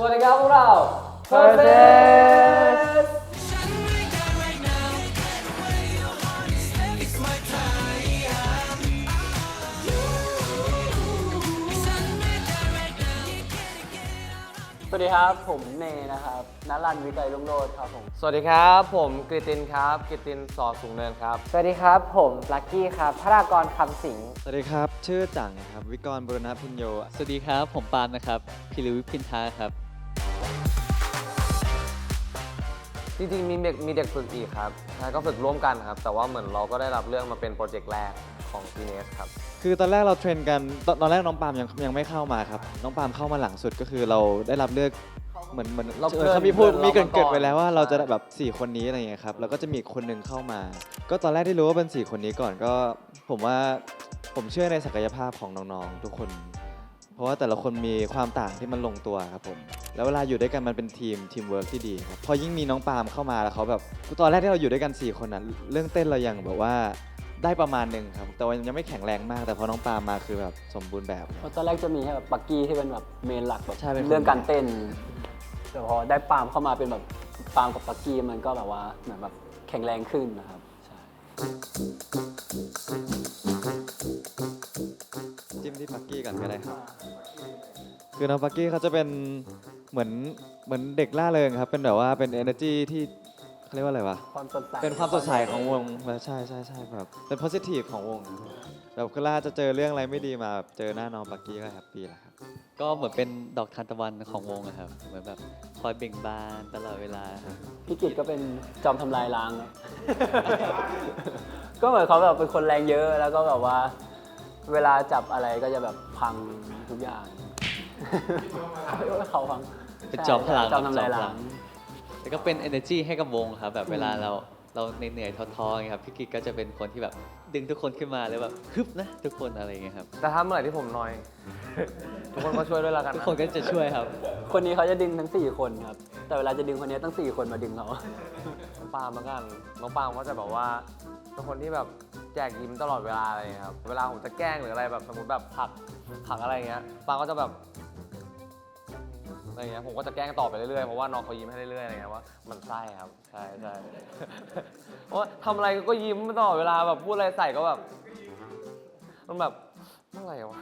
สวัสดีครับพวกเรา p e r s e s สวัสดีครับผมเนนะครับนัรันวิกัยลุงโรดครับผมสวัสดีครับ ผมกฤตินครับกฤตินสอสูงเนินครับ สวัสดีครับ ผมลักกี้ครับพระรากรคำสิงห์สวัสดีครับ ชื่อจังครับ วิกรบุรณพิญโย สวัสดีครับ ผมปาล์มนะครับ พิริวิพินทาครับ จริงๆมีเด็กมีเด็กฝึกอีกครับใช่ก็ฝึกร่วมกันครับ แต่ว่าเหมือนเราก็ได้รับเรื่องมาเป็นโปรเจกต์แรกของ g n s ครับ คือตอนแรกเราเทรนกันตอนตอนแรกน้องปาล์มยังยังไม่เข้ามาครับ น้องปาล์มเข้ามาหลังสุดก็คือเราได้รับเลือกเหมือนเหมือนเราเอเกิอนเขามีพูดเกินมีเกรินเรามาเกิดก่อนไปแล้วว่าเราจะใช่แบบ 4 คนนี้อะไรอย่างเงี้ยครับแล้วก็จะมีอีกคนหนึ่งเข้ามา ก็ตอนแรกที่รู้ว่าเป็น 4 คนนี้ก่อนก็ ผมว่าผมเชื่อในศักยภาพของน้องๆทุกคน เพราะว่าแต่ละคนมีความต่างที่มันลงตัวครับผม แล้วเวลาอยู่ด้วยกันมันเป็นทีมทีมเวิร์กที่ดีครับพอยิ่งมีน้องปาล์มเข้ามาแล้วเขาแบบตอนแรกที่เราอยู่ด้วยกัน 4 คนน่ะเรื่องเต้นเรายังแบบว่าได้ประมาณหนึ่งครับ แต่ว่ายังไม่แข็งแรงมากแต่พอน้องปาล์มมาคือแบบสมบูรณ์แบบเพราะตอนแรกจะมีแค่แบบปักกี้ที่เป็นแบบเมนหลักแบบใช่เป็นคน เรื่องการเต้น แต่พอได้ปาล์มเข้ามาเป็นแบบปาล์มกับปักกี้มันก็แบบว่าเหมือนแบบแข็งแรงขึ้นนะครับใช่ จิ้มที่ปักกี้ก่อนก็ได้ครับ คือน้องปักกี้เขาจะเป็นเหมือนเหมือนเด็กล่าเริงครับ เป็นแบบว่าเป็น energy ที่เขาเรียกว่าอะไรวะ ความสดใสเป็นความสดใสของวงใช่ใช่ใช่แบบเป็น positive ของวงครับแบบเวลาจะเจอเรื่องอะไรไม่ดีมาแบบเจอหน้าน้องปักกี้ก็แฮปปี้แหละครับ ก็เหมือนเป็นดอกทานตะวันของวงอะครับ เหมือนแบบคอยเบ่งบานตลอดเวลาครับพี่กิตก็เป็นจอมทำลายล้างครับ ก็เหมือนเขาแบบเป็นคนแรงเยอะแล้วก็แบบว่า เวลาจับอะไรก็จะแบบพังทุกอย่างเขาพังเป็นจอมพลังจอมทำลายล้างแล้วก็เป็น energy ให้กับวงครับ แบบเวลาเราเราเหนื่อยๆท้อๆอย่างเงี้ยครับพี่กิ๊กก็จะเป็นคนที่แบบดึงทุกคนขึ้นมาแล้วแบบฮึบนะทุกคนอะไรอย่างเงี้ยครับแต่ถ้าเมื่อไหร่ที่ผมนอย ทุกคนก็ช่วยด้วยแล้วกันทุกนะคนก็จะช่วยครับ คนนี้เขาจะดึงทั้ง 4 คนครับ แต่เวลาจะดึงคนนี้ต้อง4 คนมาดึงเขาน้ องปาล์มแล้วกันน้องปาล์มก็จะแบบว่าเป็นคนที่แบบแจกยิ้มตลอดเวลาอะไรอย่างเงี้ยครับเวลาผมจะแกล้งหรืออะไรแบบสมมติแบบผักผักอะไรอย่างเงี้ยปาล์มก็จะแบบอะไรเงี้ยผมก็จะแกล้งต่อไปเรื่อยๆเพราะว่าน้องเขายิ้มให้เรื่อยๆอะไรเงี้ยว่ามันไส้ครับใช่ใช่ เพราะว่าทำอะไรก็ยิ้มตลอดเวลาแบบพูดอะไรใส่ก็แบบมันแบบเมื่อไหร่วะ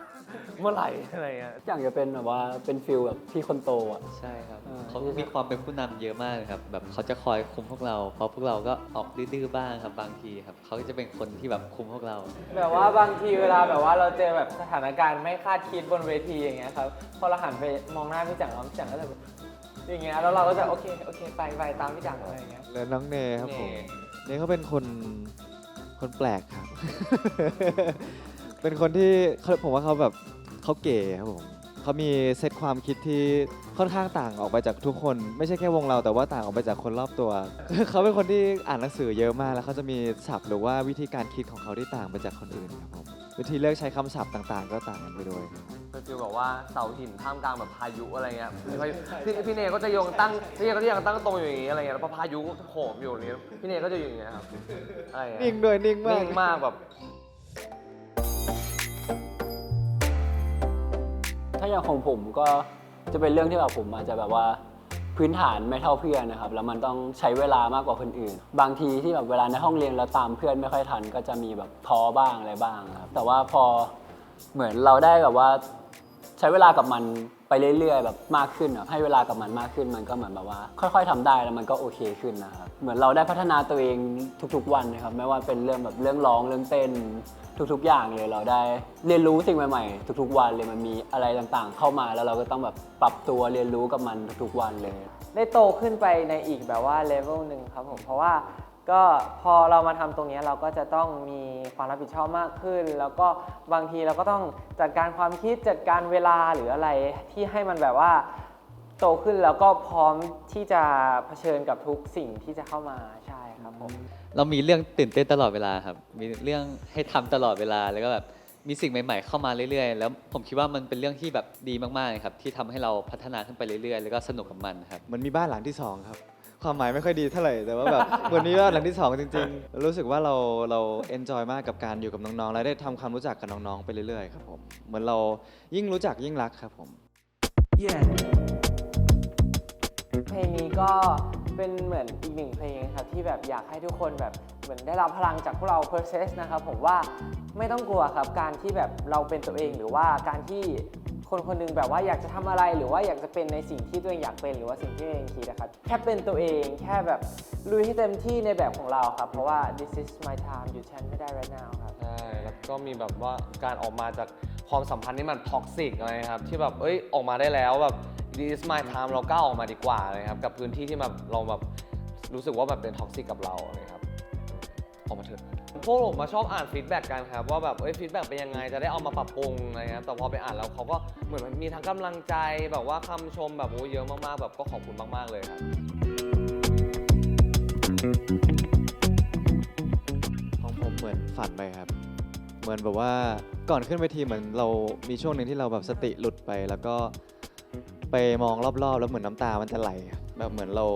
เมื่อไหร่อะไรเงี้ยอย่างจะเป็นแบบว่าเป็นฟิลแบบพี่คนโตอะ ใช่ครับเออ เขามีความเป็นผู้นำเยอะมากเลยครับแบบเขาจะคอยคุมพวกเรา เพราะพวกเราก็ออกดื้อๆบ้างครับบางทีครับเขาก็จะเป็นคนที่แบบคุมพวกเรา แบบว่าบางทีเวลาแบบว่าเราเจอแบบสถานการณ์ไม่คาดคิดบนเวทีอย่างเงี้ยครับพอเราหันไปมองหน้าพี่จังแล้วพี่จังก็จะแบบอย่างเงี้ยแล้วเราก็จะโอเคโอเคไปไปตามพี่จังอะไรอย่างเงี้ยแล้วน้องเนครับผม เนเนเขาเป็นคนคนแปลกครับ เป็นคนที่เขาผมว่าเขาแบบเขาเก๋ครับผมเขามีเซตความคิดที่ค่อนข้างต่างออกไปจากทุกคน ไม่ใช่แค่วงเราแต่ว่าต่างออกไปจากคนรอบตัว เขาเป็นคนที่อ่านหนังสือเยอะมากแล้วเขาจะมีศัพท์หรือว่าวิธีการคิดของเขาที่ต่างไปจากคนอื่นครับผมวิธีเลือกใช้คำศัพท์ต่างๆ ก็ต่างกันไปด้วยครับเป็นฟีลแบบว่าเสาหินท่ามกลางแบบพายุอะไรเงี้ยพี่พี่พี่เนยก็จะโยงตั้งพี่เนยก็จะยังตั้งตรงอยู่อย่างงี้อะไรเงี้ยแล้วพอพายุโหมอยู่อย่างนี้พี่เนยก็จะอยู่อย่างเงี้ยครับอะไรเงี้ยนิ่งด้วยนิ่งมาก นิ่งมากแบบาอย่างของผมก็จะเป็นเรื่องที่แบบผมอาจจะแบบว่าพื้นฐานไม่เท่าเพื่อนนะครับ แล้วมันต้องใช้เวลามากกว่าคนอื่น บางทีที่แบบเวลาในห้องเรียนเราตามเพื่อนไม่ค่อยทัน ก็จะมีแบบท้อบ้างอะไรบ้างครับ แต่ว่าพอเหมือนเราได้แบบว่าใช้เวลากับมันไปเรื่อยๆแบบมากขึ้นอให้เวลากับมันมากขึ้นมันก็เหมือนแบบว่า ค่อย ๆทำได้แล้วมันก็โอเคขึ้นนะครับเหมือนเราได้พัฒนาตัวเองทุกๆวันนะครับ ไม่ว่าเป็นเรื่องแบบเรื่องร้องเรื่องเต้น ทุก ๆ อย่างเลยเราได้เรียนรู้สิ่งใหม่ๆ ทุกๆ วันเลยมันมีอะไรต่างๆ เข้ามาแล้วเราก็ต้องแบบปรับตัวเรียนรู้กับมันทุกๆ วันเลย ได้โตขึ้นไปในอีกแบบว่าเลเวลหนึ่งครับผมเพราะว่าก็พอเรามาทำตรงนี้เราก็จะต้องมีความรับผิดชอบมากขึ้น แล้วก็บางทีเราก็ต้องจัดการความคิดจัดการเวลาหรืออะไรที่ให้มันแบบว่าโตขึ้นแล้วก็พร้อมที่จะเผชิญกับทุกสิ่งที่จะเข้ามาใช่ ครับผม เรามีเรื่องตื่นเต้นตลอดเวลาครับ มีเรื่องให้ทำตลอดเวลา แล้วก็แบบมีสิ่งใหม่ ๆ เข้ามาเรื่อยๆ แล้วผมคิดว่ามันเป็นเรื่องที่แบบดีมากๆเลยครับ ที่ทำให้เราพัฒนาขึ้นไปเรื่อยๆ แล้วก็สนุกกับมันครับเหมือนมีบ้านหลังที่สองครับ ความหมายไม่ค่อยดีเท่าไหร่แต่ว่าแบบเหมือนมีบ้านหลังที่สองจริงๆ รู้สึกว่าเราเราเอนจอยมากกับการอยู่กับน้องๆและได้ทำความรู้จักกับน้องๆไปเรื่อยๆครับผมเหมือนเรายิ่งรู้จักยิ่งรักครับผม Yeah. ลงนี้ก็ เป็นเหมือนอีกหนึ่งเพลงครับที่แบบอยากให้ทุกคนแบบเหมือนได้รับพลังจากพวกเรา p e r s e s นะครับผมว่าไม่ต้องกลัวครับการที่แบบเราเป็นตัวเองหรือว่าการที่คนคนหนึงแบบว่าอยากจะทำอะไรหรือว่าอยากจะเป็นในสิ่งที่ตัวเองอยากเป็นหรือว่าสิ่งที่ตัวเองคิดนะครับแค่เป็นตัวเองแค่แบบลุยให้เต็มที่ในแบบของเราครับ เพราะว่า this is my time อยู่ฉันไม่ได้ right now ครับใช่แล้วก็มีแบบว่าการออกมาจากความสัมพันธ์ที่มันท็อกซิกอะไรครับที่แบบเอ้ยออกมาได้แล้วแบบ this is my time เราก้าวออกมาดีกว่าเลยครับ กับพื้นที่ที่แบบเราแบบรู้สึกว่าแบบเป็นท็อกซิกกับเราเลยครับออกมาเถอะพวกผมมาชอบอ่านฟีดแบ็กกันครับว่าแบบเอ้ยฟีดแบ็กเป็นยังไงจะได้เอามาปรับปรุงอะไรครับแต่พอไปอ่านแล้วเขาก็เหมือนมันมีทั้งกำลังใจแบบว่าคำชมแบบโอ้เยอะมากๆแบบก็ขอบคุณมาก ๆ เลยครับของผมเหมือนฝันไปครับ เหมือนแบบว่าก่อนขึ้นเวทีเหมือนเรามีช่วงหนึ่งที่เราแบบสติหลุดไปแล้วก็ ไปมองรอบๆ แล้วเหมือนน้ำตามันจะไหลแบบเหมือนเรา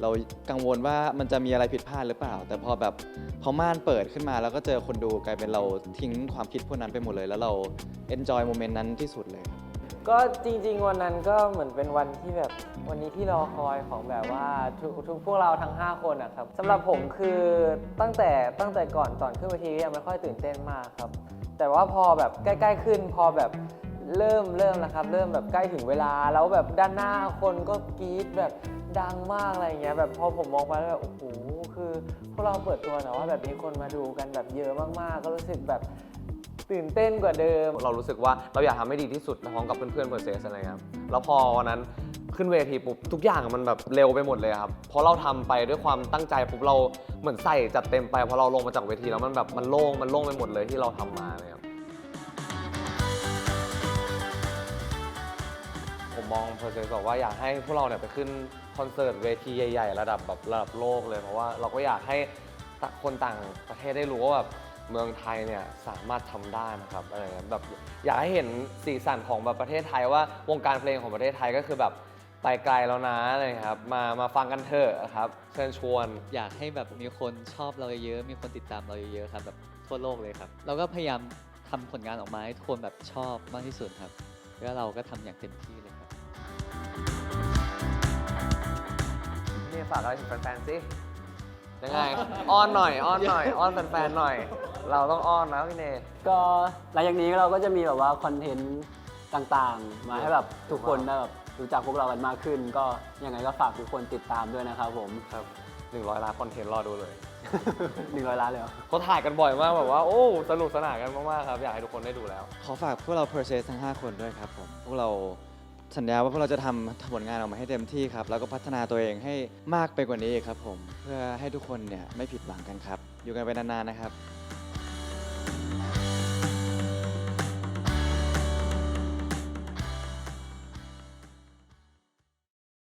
เรากังวลว่ามันจะมีอะไรผิดพลาดหรือเปล่า แต่พอแบบพอม่านเปิดขึ้นมาแล้วก็เจอคนดูกลายเป็นเราทิ้งความคิดพวกนั้นไปหมดเลย แล้วเรา enjoy โมเมนต์นั้นที่สุดเลยครับ ก็จริงๆวันนั้นก็เหมือนเป็นวันที่แบบวันนี้ที่รอคอยของแบบว่าทุกทุกพวกเราทั้ง 5 คนนะครับสำหรับผมคือตั้งแต่ตั้งแต่ก่อนตอนขึ้นเวทียังไม่ค่อยตื่นเต้นมากครับ แต่ว่าพอแบบใกล้ ๆ ขึ้น พอแบบ เริ่มเริ่มนะครับ เริ่มแบบใกล้ถึงเวลาแล้วแบบด้านหน้าคนก็กรี๊ดแบบดังมากอะไรเงี้ยแบบพอผมมองไปแล้วแบบโอ้โหคือพวกเราเปิดตัวแต่ว่าแบบมีคนมาดูกันแบบเยอะมากๆ ก็รู้สึกแบบตื่นเต้นกว่าเดิม เรารู้สึกว่าเราอยากทำให้ดีที่สุดพร้อมกับเพื่อนๆเพอร์เซสอะไรครับแล้วพอวันนั้นขึ้นเวทีปุ๊บทุกอย่างมันแบบเร็วไปหมดเลยครับเพราะเราทำไปด้วยความตั้งใจปุ๊บเราเหมือนใส่จัดเต็มไปพอเราลงมาจากเวทีแล้วมันแบบมันโล่งมันโล่งไปหมดเลยที่เราทำมาเลยครับ ผมมองเพอร์เซสบอกว่าอยากให้พวกเราเนี่ยไปขึ้นคอนเสิร์ตเวทีใหญ่ ๆ ระดับแบบระดับโลกเลย เพราะว่าเราก็อยากให้คนต่างประเทศได้รู้ว่าแบบเมืองไทยเนี่ยสามารถทำได้นะครับอะไรเงี้ยแบบอยากให้เห็นสีสันของแบบประเทศไทยว่าวงการเพลงของประเทศไทยก็คือแบบไปไกลแล้วนะอะไรครับมามาฟังกันเถอะครับ เชิญชวน อยากให้แบบมีคนชอบเราเยอะๆมีคนติดตามเราเยอะๆครับแบบทั่วโลกเลยครับ เราก็พยายามทำผลงานออกมาให้ทุกคนแบบชอบมากที่สุดครับแล้วเราก็ทำอย่างเต็มที่ ฝากอะไรถึงแฟนๆสิยังไงอ้อนหน่อยอ้อนหน่อยอ้อนแฟนๆหน่อย เราต้องอ้อนนะพี่เนก็หลังจากนี้เราก็จะมีแบบว่าคอนเทนต์ต่างๆ มาให้แบบทุกคนได้แบบรู้จักพวกเรากันมากขึ้น ก็ยังไงก็ฝากทุกคนติดตามด้วยนะครับผมครับหนึ่งร้อยล้านคอนเทนต์รอดูเลยหนึ่งร้อยล้านเลยเหรอ เขาถ่ายกันบ่อยมากแบบว่า โอ้ สนุกสนานกันมากๆครับ อยากให้ทุกคนได้ดูแล้ว ขอฝากพวกเรา p e r s e s ทั้ง 5 คนด้วยครับผม พวกเรา สัญญาว่าพวกเราจะทำผลงานออกมาให้เต็มที่ครับ แล้วก็พัฒนาตัวเองให้มากไปกว่านี้ครับผม เพื่อให้ทุกคนเนี่ยไม่ผิดหวังกันครับ อยู่กันไปนานๆนะครับ